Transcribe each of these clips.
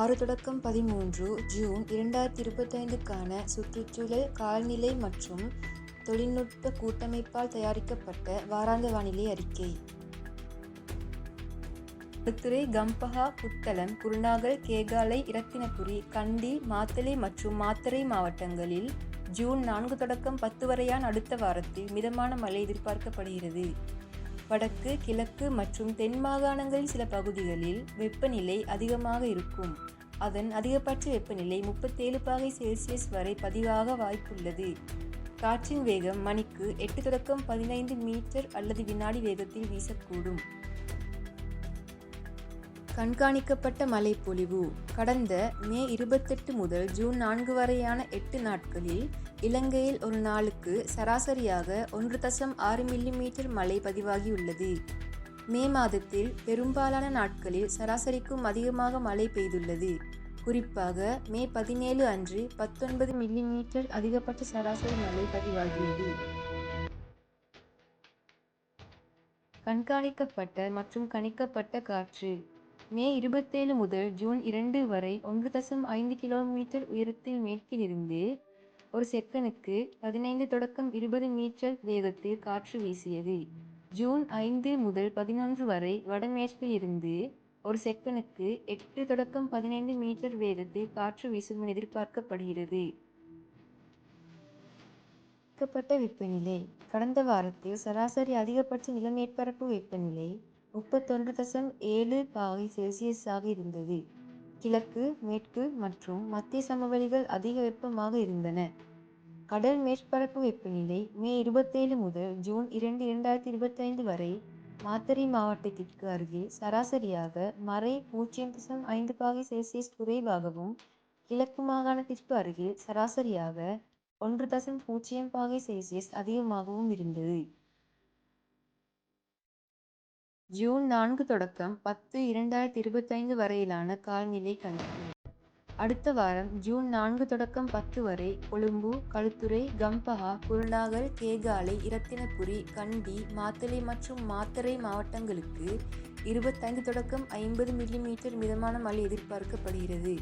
ஆறு தொடக்கம் பதிமூன்று ஜூன் இரண்டாயிரத்தி இருபத்தைந்துக்கான சுற்றுச்சூழல் காலநிலை மற்றும் தொழில்நுட்ப கூட்டமைப்பால் தயாரிக்கப்பட்ட வாராந்த வானிலை அறிக்கை. திருத்துறை கம்பஹா புத்தளம் குருநாகல் கேகாலை இரத்தினபுரி கண்டி மாத்தளை மற்றும் மாத்தறை மாவட்டங்களில் ஜூன் நான்கு தொடக்கம் பத்து வரையான அடுத்த வாரத்தில் மிதமான மழை எதிர்பார்க்கப்படுகிறது. வடக்கு கிழக்கு மற்றும் தென் மாகாணங்களின் சில பகுதிகளில் வெப்பநிலை அதிகமாக இருக்கும். அதன் அதிகபட்ச வெப்பநிலை முப்பத்தேழு பாகை செல்சியஸ் வரை பதிவாக வாய்ப்புள்ளது. காற்றின் வேகம் மணிக்கு எட்டு தொடக்கம் பதினைந்து மீட்டர் அல்லது வினாடி வேகத்தில் வீசக்கூடும். கண்காணிக்கப்பட்ட மழைப்பொழிவு. கடந்த மே இருபத்தெட்டு முதல் ஜூன் நான்கு வரையான எட்டு நாட்களில் இலங்கையில் ஒரு நாளுக்கு சராசரியாக ஒன்று தசம் ஆறு மில்லிமீட்டர் மழை பதிவாகியுள்ளது. மே மாதத்தில் பெரும்பாலான நாட்களில் சராசரிக்கும் அதிகமாக மழை பெய்துள்ளது. குறிப்பாக மே பதினேழு அன்று பத்தொன்பது மில்லிமீட்டர் அதிகபட்ச சராசரி மழை பதிவாகியது. கண்காணிக்கப்பட்ட மற்றும் கணிக்கப்பட்ட காற்று. மே இருபத்தேழு முதல் ஜூன் இரண்டு வரை ஒன்று தசம் ஐந்து கிலோமீட்டர் உயரத்தில் மேற்கிலிருந்து ஒரு செக்கனுக்கு பதினைந்து தொடக்கம் இருபது மீட்டர் வேகத்தில் காற்று வீசியது. ஜூன் ஐந்து முதல் பதினொன்று வரை வடமேற்கில் இருந்து ஒரு செக்கனுக்கு எட்டு தொடக்கம் பதினைந்து மீட்டர் வேகத்தில் காற்று வீசும் என எதிர்பார்க்கப்படுகிறது வெப்பநிலை. கடந்த வாரத்தில் சராசரி அதிகபட்ச நிலமேற்பரப்பு வெப்பநிலை முப்பத்தொன்று தசம் ஏழு பாகை செல்சியஸாக இருந்தது. கிழக்கு மேற்கு மற்றும் மத்திய சமவெளிகள் அதிக வெப்பமாக இருந்தன. கடல் மேற்பரப்பு வெப்பநிலை மே இருபத்தேழு முதல் ஜூன் இரண்டு இரண்டாயிரத்தி இருபத்தைந்து வரை மாத்தறை மாவட்டத்திற்கு அருகே சராசரியாக மறை பூஜ்ஜியம் தசம் ஐந்து பாகை செல்சியஸ் குறைவாகவும் கிழக்கு மாகாணத்திற்கு அருகில் சராசரியாக ஒன்று தசம் பூஜ்ஜியம் பாகை செல்சியஸ் அதிகமாகவும் இருந்தது. ஜூன் நான்கு தொடக்கம் பத்து இரண்டாயிரத்தி இருபத்தைந்து வரையிலான காலநிலை கணிப்பு. அடுத்த வாரம் ஜூன் நான்கு தொடக்கம் பத்து வரை கொழும்பு களுத்துறை கம்பஹா குருணாகல் கேகாலை இரத்தினபுரி கண்டி மாத்தளை மற்றும் மாத்தறை மாவட்டங்களுக்கு இருபத்தைந்து தொடக்கம் ஐம்பது மில்லிமீட்டர் மிதமான மழை எதிர்பார்க்கப்படுகிறது.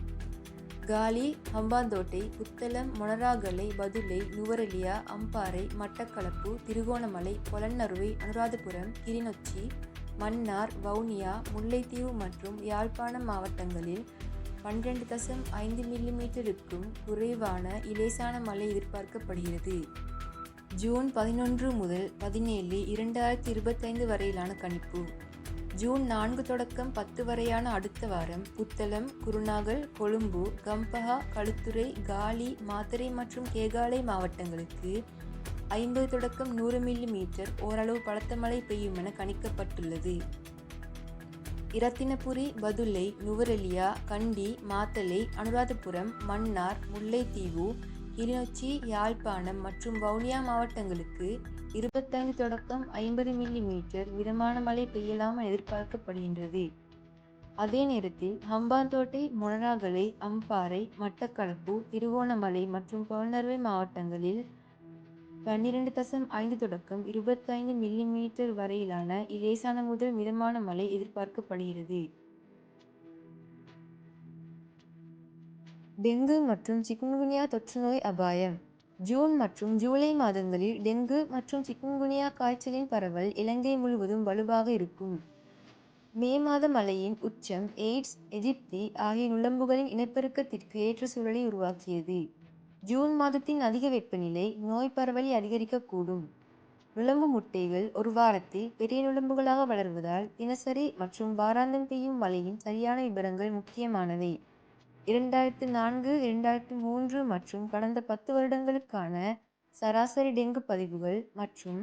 காலி ஹம்பாந்தோட்டை புத்தளம் மொனராகலை பதுளை நுவரலியா அம்பாறை மட்டக்களப்பு திருகோணமலை பொலன்னறுவை அனுராதபுரம் கிளிநொச்சி மன்னார் வவுனியா முல்லைத்தீவு மற்றும் யாழ்ப்பாணம் மாவட்டங்களில் பன்னிரண்டு தசம் ஐந்து மில்லிமீட்டருக்கும் குறைவான இலேசான மழை எதிர்பார்க்கப்படுகிறது. ஜூன் பதினொன்று முதல் பதினேழு இரண்டாயிரத்தி இருபத்தைந்து வரையிலான கணிப்பு. ஜூன் நான்கு தொடக்கம் பத்து வரையான அடுத்த வாரம் புத்தளம் குருநாகல் கொழும்பு கம்பஹா களுத்துறை காலி மாத்தறை மற்றும் கேகாலை மாவட்டங்களுக்கு ஐம்பது தொடக்கம் நூறு மில்லி மீட்டர் ஓரளவு பலத்த மழை பெய்யும் என கணிக்கப்பட்டுள்ளது. இரத்தினபுரி பதுளை நுவரெலியா கண்டி மாத்தளை அனுராதபுரம் மன்னார் முல்லைத்தீவு கிளிநொச்சி யாழ்ப்பாணம் மற்றும் வவுனியா மாவட்டங்களுக்கு இருபத்தைந்து தொடக்கம் ஐம்பது மில்லி மீட்டர் மிதமான மழை பெய்யலாம் என எதிர்பார்க்கப்படுகின்றது. அதே நேரத்தில் ஹம்பாந்தோட்டை மொனராகலை அம்பாறை மட்டக்களப்பு திருகோணமலை மற்றும் பொலனறுவை மாவட்டங்களில் பன்னிரண்டு தசம் ஐந்து தொடக்கம் இருபத்தைந்து மில்லிமீட்டர் வரையிலான இலேசான முதல் மிதமான மழை எதிர்பார்க்கப்படுகிறது. டெங்கு மற்றும் சிக்குன்குனியா தொற்றுநோய் அபாயம். ஜூன் மற்றும் ஜூலை மாதங்களில் டெங்கு மற்றும் சிக்குன்குனியா காய்ச்சலின் பரவல் இலங்கை முழுவதும் வலுவாக இருக்கும். மே மாத மழையின் உச்சம் எய்ட்ஸ் எஜிப்தி ஆகிய நுளம்புகளின் இனப்பெருக்கத்திற்கு ஏற்ற சூழலை உருவாக்கியது. ஜூன் மாதத்தின் அதிக வெப்பநிலை நோய் பரவலை அதிகரிக்கக்கூடும். நுளம்பு முட்டைகள் ஒரு வாரத்தில் பெரிய நுளம்புகளாக வளர்வதால் தினசரி மற்றும் வாராந்தம் பெய்யும் மழையின் சரியான விபரங்கள் முக்கியமானவை. இரண்டாயிரத்து நான்கு இரண்டாயிரத்து மூன்று மற்றும் கடந்த பத்து வருடங்களுக்கான சராசரி டெங்கு பதிவுகள் மற்றும்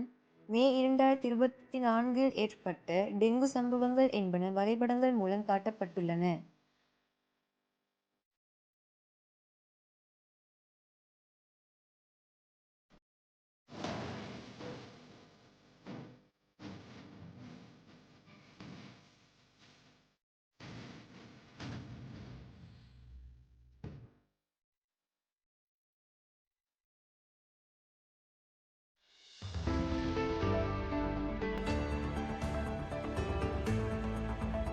மே இரண்டாயிரத்தி இருபத்தி நான்கில் ஏற்பட்ட டெங்கு சம்பவங்கள் என்பன வரைபடங்கள் மூலம் காட்டப்பட்டுள்ளன.